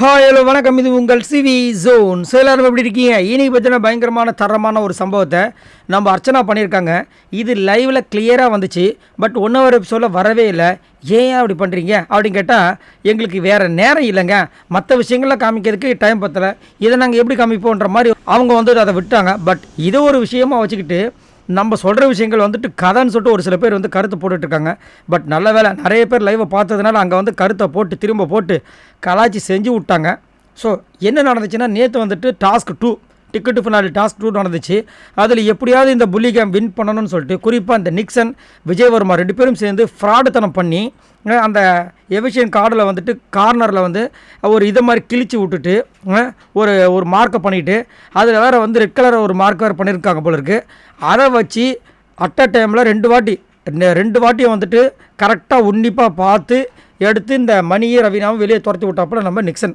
Hi hello வணக்கம். இது உங்கள் சிவி ஜோன் ஸோ எல்லாரும் எப்படி இருக்கீங்க? இன்னைக்கு பற்றின பயங்கரமான தரமான ஒரு சம்பவத்தை நம்ம அர்ச்சனா பண்ணியிருக்காங்க. இது லைவில் கிளியராக வந்துச்சு. பட் ஒன் ஹவர் எபிசோடில் வரவே இல்லை. ஏன் அப்படி பண்ணுறீங்க அப்படின்னு கேட்டால் எங்களுக்கு வேறு நேரம் இல்லைங்க. மற்ற விஷயங்கள்லாம் காமிக்கிறதுக்கு டைம் பத்தலை. இதை நாங்கள் எப்படி காமிப்போன்ற மாதிரி அவங்க வந்து அதை விட்டாங்க. பட் இதை ஒரு விஷயமாக வச்சுக்கிட்டு நம்ம சொல்கிற விஷயங்கள் வந்துட்டு கதைன்னு சொல்லிட்டு ஒரு சில பேர் வந்து கருத்து போட்டுட்ருக்காங்க. பட் நல்ல வேலை நிறைய பேர் லைவை பார்த்ததுனால அங்கே வந்து கருத்தை போட்டு திரும்ப போட்டு கலாச்சி செஞ்சு விட்டாங்க. ஸோ என்ன நடந்துச்சுன்னா நேற்று வந்துட்டு task two ticket finale task two நடந்துச்சு. அதில் எப்படியாவது இந்த புள்ளி கேம் வின் பண்ணணும்னு சொல்லிட்டு குறிப்பாக இந்த நிக்சன் விஜயவர்மா ரெண்டு பேரும் சேர்ந்து ஃப்ராடுத்தனம் பண்ணி அந்த எவிஷியன் கார்டில் வந்துட்டு கார்னரில் வந்து ஒரு இதை மாதிரி கிழிச்சு விட்டுட்டு ஒரு ஒரு மார்க்கை பண்ணிவிட்டு அதில் வேறு வந்து ரெட் கலர் ஒரு மார்க் வேறு பண்ணியிருக்காங்க போல இருக்குது அதை வச்சு அட் அ டைமில் ரெண்டு வாட்டி ரெண்டு- வாட்டியும் வந்துட்டு கரெக்டாக உன்னிப்பாக பார்த்து எடுத்து இந்த மணியை ரவீனாவும் வெளியே துரத்தி விட்டாப்புல நம்ம நிக்சன்.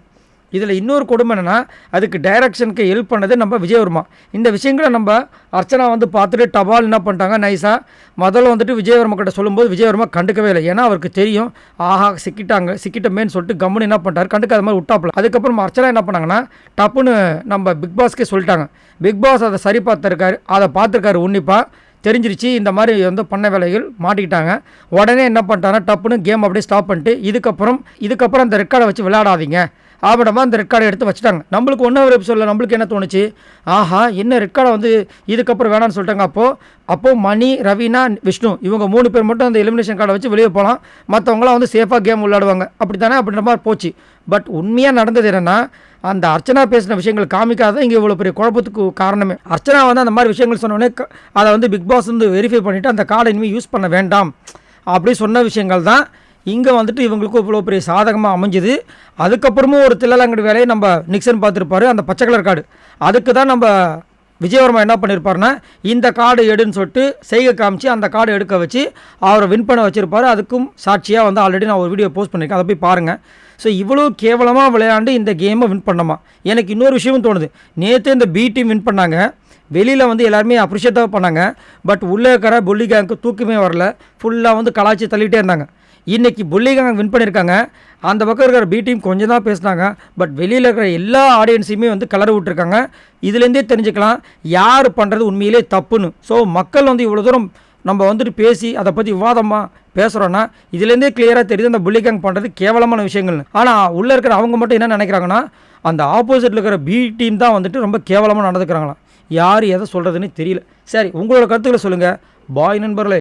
இதில் இன்னொரு கொடுமை என்னென்னா அதுக்கு டைரக்ஷனுக்கு ஹெல்ப் பண்ணது நம்ம விஜயவர்மா. இந்த விஷயங்களை நம்ம அர்ச்சனா வந்து பார்த்துட்டு டபால் என்ன பண்ணிட்டாங்க நைஸாக முதல்ல வந்துட்டு விஜயவர்மா கிட்ட சொல்லும்போது விஜயவர்மா கண்டுக்கவே இல்லை. ஏன்னா அவருக்கு தெரியும். ஆஹா சிக்கிட்டாங்க சிக்கிட்டமேன்னு சொல்லிட்டு கம்முன்னு என்ன பண்ணிட்டார்? கண்டுக்காத மாதிரி விட்டாப்புல. அதுக்கப்புறம் அர்ச்சனா என்ன பண்ணாங்கன்னா டப்புன்னு நம்ம பிக் பாஸ்க்கே சொல்லிட்டாங்க. பிக் பாஸ் அதை சரி பார்த்துருக்காரு. அதை பார்த்துருக்காரு உன்னிப்பாக தெரிஞ்சிருச்சு இந்த மாதிரி வந்து பண்ண வேலைகள் மாட்டிக்கிட்டாங்க. உடனே என்ன பண்ணிட்டாங்கன்னா டப்புன்னு கேம் அப்படியே ஸ்டாப் பண்ணிட்டு இதுக்கப்புறம் இதுக்கப்புறம் அந்த ரெக்கார்டை வச்சு விளையாடாதீங்க. ஆபடமாக அந்த ரெட் கார்டை எடுத்து வச்சுட்டாங்க. நம்மளுக்கு ஒன்றாவது எபிசோடில் நம்மளுக்கு என்ன தோணுச்சு? ஆஹா என்ன ரெட் கார்டை வந்து இதுக்கப்புறம் வேணாம்னு சொல்லிட்டாங்க அப்போது அப்போது மணி ரவீனா விஷ்ணு இவங்க மூணு பேர் மட்டும் அந்த எலிமினேஷன் கார்டை வச்சு வெளியே போகலாம் மற்றவங்களாம் வந்து சேஃபாக கேம் விளையாடுவாங்க. அப்படி தானே அப்படின்ற மாதிரி போச்சு. பட் உண்மையாக நடந்தது என்னென்னா அந்த அர்ச்சனா பேசின விஷயங்கள் காமிக்காத இங்கே இவ்வளோ பெரிய குழப்பத்துக்கு காரணமே. அர்ச்சனா வந்து அந்த மாதிரி விஷயங்கள் சொன்னோடனே அதை வந்து பிக் பாஸ் வந்து வெரிஃபை பண்ணிவிட்டு அந்த கார்டை இனிமேல் யூஸ் பண்ண வேண்டாம். அப்படி சொன்ன விஷயங்கள் தான் இங்கே வந்துட்டு இவங்களுக்கு இவ்வளோ பெரிய சாதகமாக அமைஞ்சுது. அதுக்கப்புறமும் ஒரு தில்லலங்கடி வேலையை நம்ம நிக்சன் பார்த்துருப்பாரு அந்த பச்சை கலர் கார்டு. அதுக்கு தான் நம்ம விஜயவர்மா என்ன பண்ணியிருப்பாருன்னா இந்த கார்டு எடுன்னு சொல்லிட்டு செய்கை காமிச்சு அந்த கார்டு எடுக்க வச்சு அவரை வின் பண்ண வச்சுருப்பாரு. அதுக்கும் சாட்சியாக வந்து ஆல்ரெடி நான் ஒரு வீடியோ போஸ்ட் பண்ணியிருக்கேன் அதை போய் பாருங்கள் ஸோ இவ்வளோ கேவலமாக விளையாண்டு இந்த கேமை வின் பண்ணமா. எனக்கு இன்னொரு விஷயமும் தோணுது. நேற்று இந்த பி டீம் வின் பண்ணாங்க. வெளியில் வந்து எல்லாருமே அப்ரிஷியேட்டாக பண்ணாங்க. பட் உள்ளே இருக்கிற புள்ளி கேங்க்கு தூக்கமே வரல. ஃபுல்லாக வந்து கலாச்சி தள்ளிகிட்டே இருந்தாங்க. இன்றைக்கி புள்ளி கேங் வின் பண்ணியிருக்காங்க. அந்த பக்கம் இருக்கிற பி டீம் கொஞ்சம் தான் பேசுனாங்க. பட் வெளியில் இருக்கிற எல்லா ஆடியன்ஸையுமே வந்து கலர் விட்டுருக்காங்க. இதுலேருந்தே தெரிஞ்சுக்கலாம் யார் பண்ணுறது உண்மையிலே தப்புன்னு. ஸோ மக்கள் வந்து இவ்வளோ தூரம் நம்ம வந்துட்டு பேசி அதை பற்றி விவாதமாக பேசுகிறோன்னா இதுலேருந்தே கிளியராக தெரியுது அந்த புள்ளி கேங் பண்ணுறது கேவலமான விஷயங்கள்னு ஆனால் உள்ளே இருக்கிற அவங்க மட்டும் என்ன நினைக்கிறாங்கன்னா அந்த ஆப்போசிட்டில் இருக்கிற பி டீம் தான் வந்துட்டு ரொம்ப கேவலமாக நடந்துக்கிறாங்களாம். யார் எதை சொல்கிறதுன்னு தெரியல. சரி உங்களோட கருத்துக்களை சொல்லுங்கள் பாய் நண்பர்களே.